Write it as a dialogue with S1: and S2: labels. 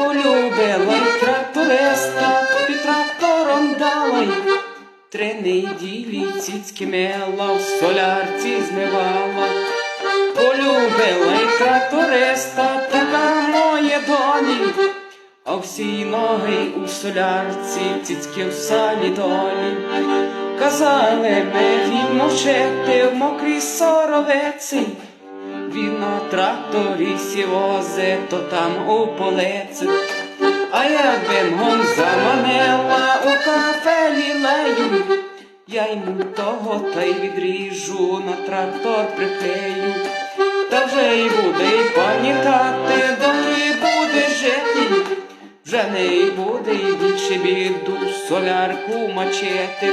S1: полюбила й тракториста, під трактором дала й три неділі цицьки мела, в солярці змивала. Полюбила й тракториста, така моє долі, а всі ноги у солярці, цицьки в салі долі. Казали ми він мовчити в мокрій соровиці, він тракторі сівозе, то там у полиці. А я би гон заманила у кафе лілею, я йому того та й відріжу, на трактор приклею. Та вже й буде й пам'ятати, доки буде жити, вже не буде й більше біду солярку мачити.